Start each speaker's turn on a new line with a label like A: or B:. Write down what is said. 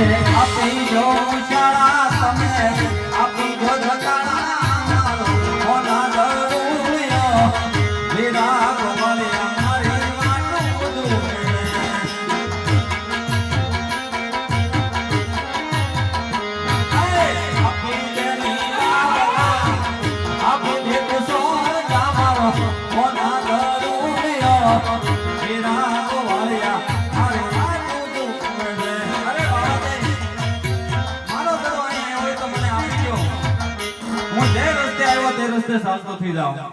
A: આપી જો શાળા તમે, આપી જો ઠકાણા મોના દરુણ્યો વિરા ગોમલિયા મારી વાતો જો. આપી જેની લાગલા આપી જે કુસોર જામારો મોના દરુણ્યો વિરા હું જે રસ્તે આવ્યો તે રસ્તે ચાલતો થઈ જાઉં.